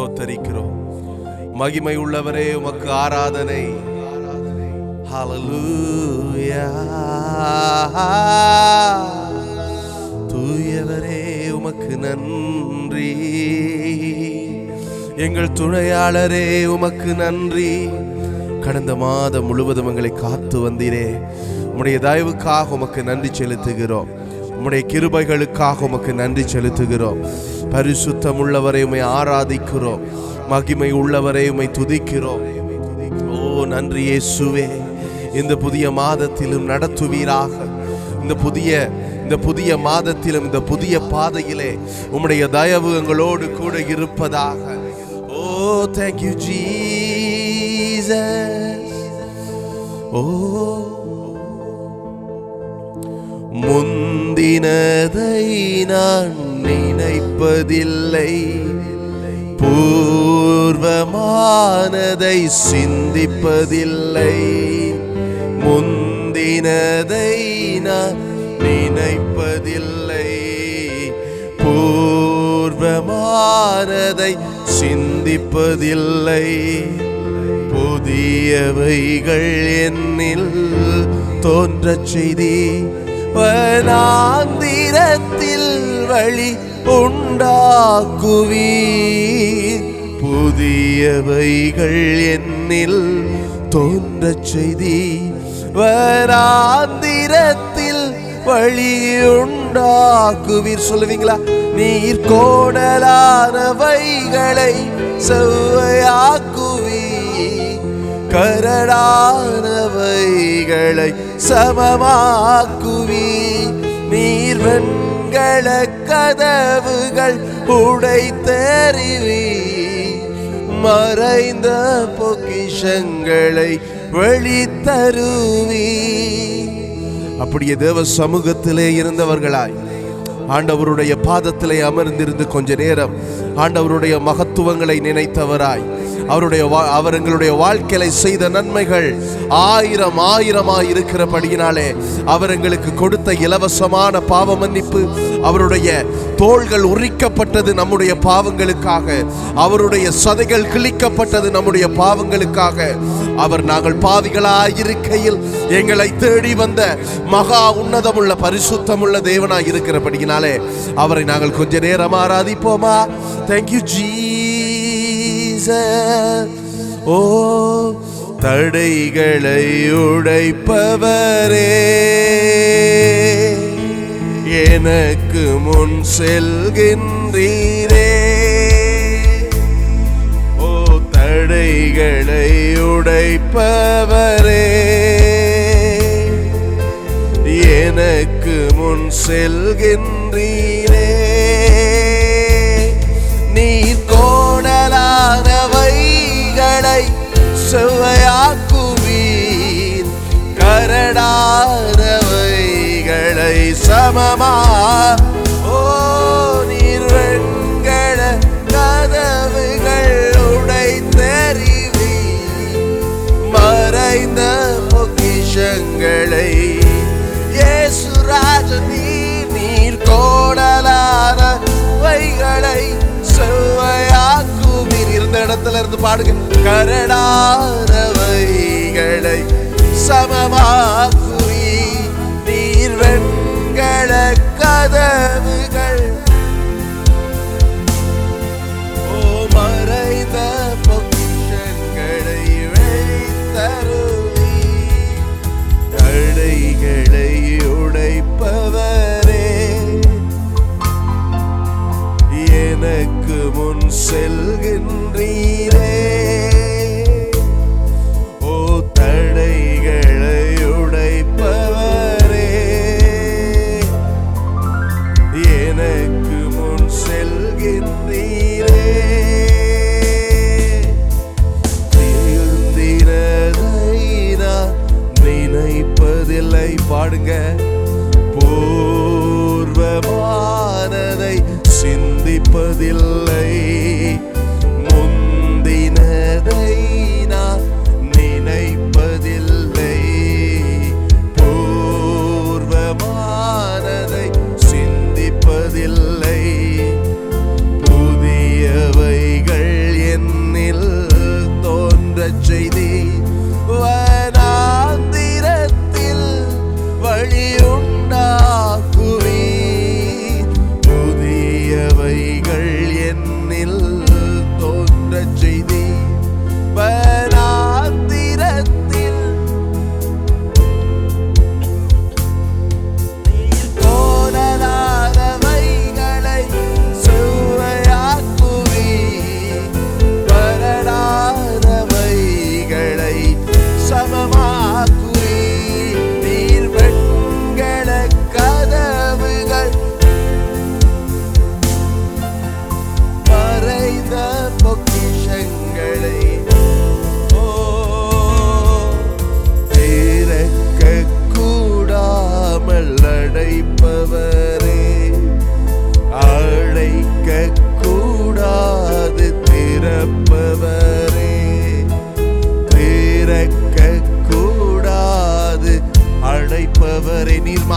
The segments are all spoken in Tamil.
ஸ்தோத்தரிக்கிறோம் மகிமை உள்ளவரே உமக்கு ஆராதனை. தூயவரே உமக்கு நன்றி. எங்கள் துணையாளரே உமக்கு நன்றி. கடந்த மாதம் முழுவதும் எங்களை காத்து வந்தீரே. உம்முடைய தயவுக்காக உமக்கு நன்றி செலுத்துகிறோம். உம்முடைய கிருபைகளுக்காக உமக்கு நன்றி செலுத்துகிறோம். பரிசுத்தம் உள்ளவரை உம்மை ஆராதிக்கிறோம். மகிமை உள்ளவரை உம்மை துதிக்கிறோம். ஓ நன்றி இயேசுவே. இந்த புதிய மாதத்திலும் நடத்துவீராக. இந்த புதிய இந்த புதிய மாதத்திலும் இந்த புதிய பாதையிலே உம்முடைய தயவு எங்களோடு கூட இருப்பதாக. ஓ தேங்க்யூ ஜீசஸ் ஓ முந்தினதை நான் நினைப்பதில்லை. பூர்வமானதை சிந்திப்பதில்லை. முந்தினதை நான் நினைப்பதில்லை. பூர்வமானதை சிந்திப்பதில்லை. புதியவைகள் என்னில் தோன்றச் செய்தி வனாந்திரத்தில் வழி உண்டாக்குவீர். புதியவைகள் என்னில் தோன்றச் செய்தி. வராந்திரத்தில் வழி உண்டாக்குவீர். சொல்லுவீங்களா? நீர் கோடலானவைகளை செவ்வையாக்குவீர். கரடானவைகளை சமமாக்குவி நீர் வெண்கள கதவுகள் உடை தெரிவி மறைந்த பொக்கிஷங்களை வெளித்தருவி. அப்படியே தேவ சமூகத்திலே இருந்தவர்களாய் ஆண்டவருடைய பாதத்திலே அமர்ந்திருந்து கொஞ்ச நேரம் ஆண்டவருடைய மகத்துவங்களை நினைத்தவராய் அவருடைய வா- அவர் எங்களுடைய வாழ்க்கையில செய்த நன்மைகள் ஆயிரம் ஆயிரமாய் இருக்கிறபடியினாலே அவர் எங்களுக்கு கொடுத்த இலவசமான பாவ மன்னிப்பு அவருடைய தோள்கள் உரிக்கப்பட்டது நம்முடைய பாவங்களுக்காக அவருடைய சதைகள் கிழிக்கப்பட்டது நம்முடைய பாவங்களுக்காக. அவர் நாங்கள் பாவிகளாய் இருக்கையில் எங்களை தேடி வந்த மகா உன்னதமுள்ள பரிசுத்தமுள்ள தேவனாய் இருக்கிறபடியினாலே அவரை நாங்கள் கொஞ்ச நேரம் ஆராதிப்போமா? தேங்க்யூ ஜீ ஓ தடைகளை உடைப்பவரே. எனக்கு முன் செல்கின்றீரே. ஓ தடைகளை உடைப்பவரே. எனக்கு முன் செல்கின்றீரே. நீ செவ்வையாக்குவீர். கரடாரவைகளை சமமா சமமாக்குவி நீர் வெண்கள கதவுகள். ஓ மறைந்த பொக்கிஷங்களை வெளித்தருவி தடைகளை உடைப்பவரே. எனக்கு முன் செல்கின்றீரே. தடைகளை உடைப்பவரே. எனக்கு முன் செல்கின்றீரே. எழுந்தினதை நான் நினைப்பதில்லை. பாடுங்க. பூர்வமானதை சிந்திப்பதில்லை.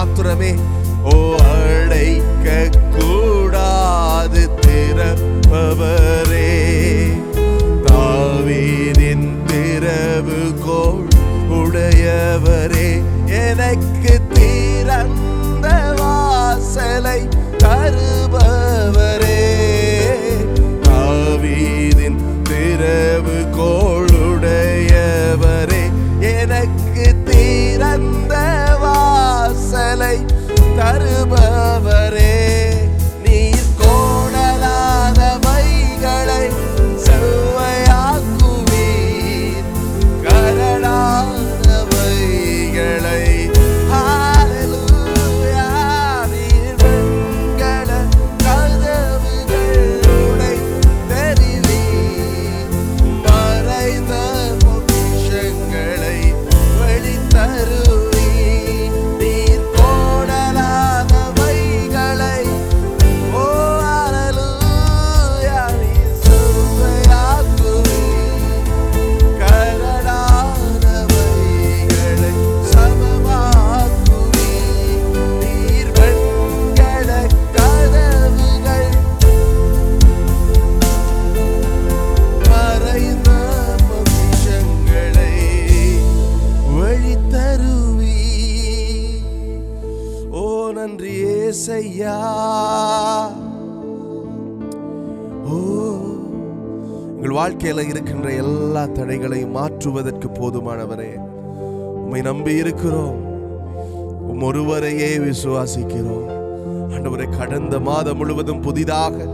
மாத்திரமே. ஓ அழைக்க கூடாது திறப்பவரே. தாவீதின் திறவுகோள் உடையவரே. ஏசையா ஓ எங்கள் வாழ்க்கையில இருக்கின்ற எல்லா தடைகளையும் மாற்றுவதற்கு போதுமானவரே. உம்மை நம்பி இருக்கிறோம். உம் ஒருவரையே விசுவாசிக்கிறோம். ஆண்டவரை கடந்த மாதம் முழுவதும் புதிதாக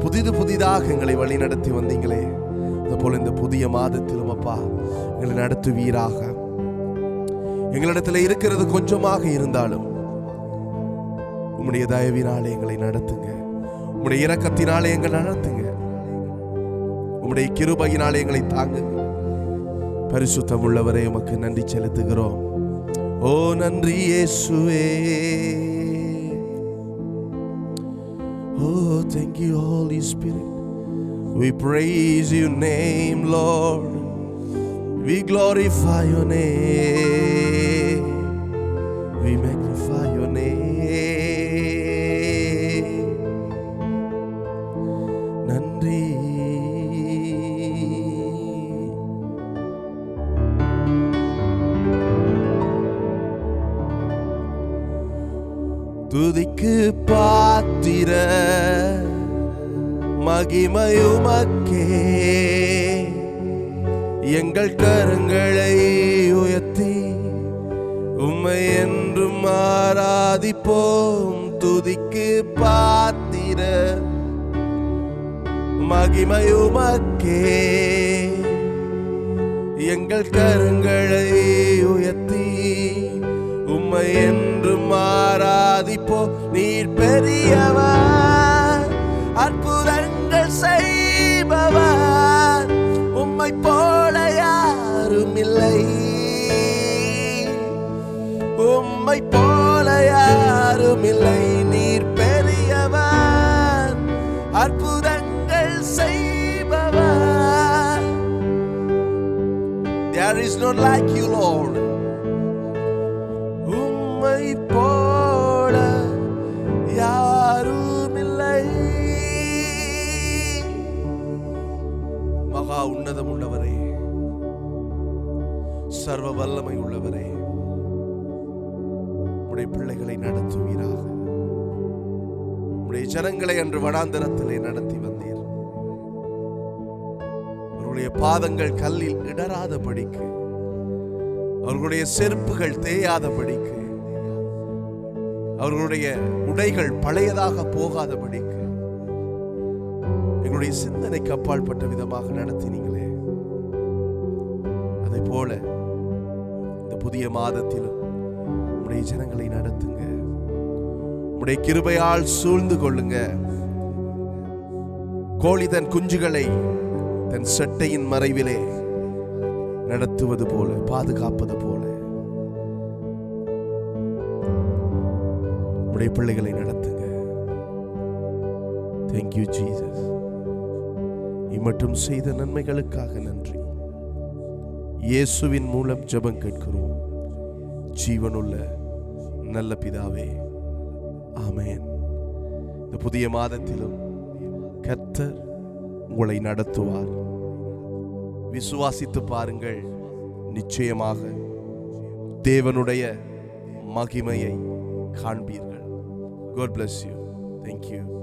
புதிது புதிதாக எங்களை வழி நடத்தி வந்தீங்களே. அதுபோல இந்த புதிய மாதத்திலும் அப்பா எங்களை நடத்துவீராக. எங்களிடத்தில் இருக்கிறது கொஞ்சமாக இருந்தாலும் உம்முடைய தயவினாலே எங்களை நடத்துங்க. உம்முடைய இரக்கத்தினாலே எங்களை நடத்துங்க. உம்முடைய கிருபையினாலே எங்களை தாங்குங்க. பரிசுத்தம் உள்ளவரை உமக்கு நன்றி செலுத்துகிறோம். ஓ நன்றி இயேசுவே. ஓ thank you holy spirit we praise your name lord. We glorify your name. மகிமயுமக்கே எங்கள் கரங்களை உயர்த்தி உம்மை என்று மாறாதிப்போம் துதிக்கு பாத்திர மகிமயுமக்கே. எங்கள் கரங்களை உயர்த்தி உம்மை என்று மாறாதிப்போ நீர் பெரியவர் அற்புதங்கள் செய்பவர். There is none like you, Lord. உம்மை போல யாரும் இல்லை மகா உன்னதம் உள்ளவரே சர்வ வல்லமை உள்ளவரே உடைய பிள்ளைகளை நடத்துவீராக. உம்முடைய ஜனங்களை அன்று வனாந்தரத்திலே நடத்தி வந்தீர். அவர்களுடைய பாதங்கள் கல்லில் இடராதபடிக்கு அவர்களுடைய செருப்புகள் தேயாதபடிக்கு அவர்களுடைய உடைகள் பழையதாக போகாதபடிக்கு எங்களுடைய சிந்தனைக்கு அப்பாற்பட்ட விதமாக நடத்தினீங்களே. அதை போல இந்த புதிய மாதத்திலும் உடைய ஜனங்களை நடத்துங்க. உடைய கிருபையால் சூழ்ந்து கொள்ளுங்க. கோழி தன் குஞ்சுகளை தன் செட்டையின் மறைவிலே நடத்துவது போல பாதுகாப்பது போல. உடைய பிள்ளைகளை நடத்துங்க. தேங்க்யூ ஜீசஸ் இம்மட்டும் செய்த நன்மைகளுக்காக நன்றி. இயேசுவின் மூலம் ஜபம் கேட்கிறோம். ஜீவனுள்ள நல்ல பிதாவே ஆமேன் இந்த புதிய மாதத்திலும் கர்த்தர் உங்களை நடத்துவார் விசுவாசித்து பாருங்கள் நிச்சயமாக தேவனுடைய மகிமையை காண்பீர்கள் God bless you. Thank you.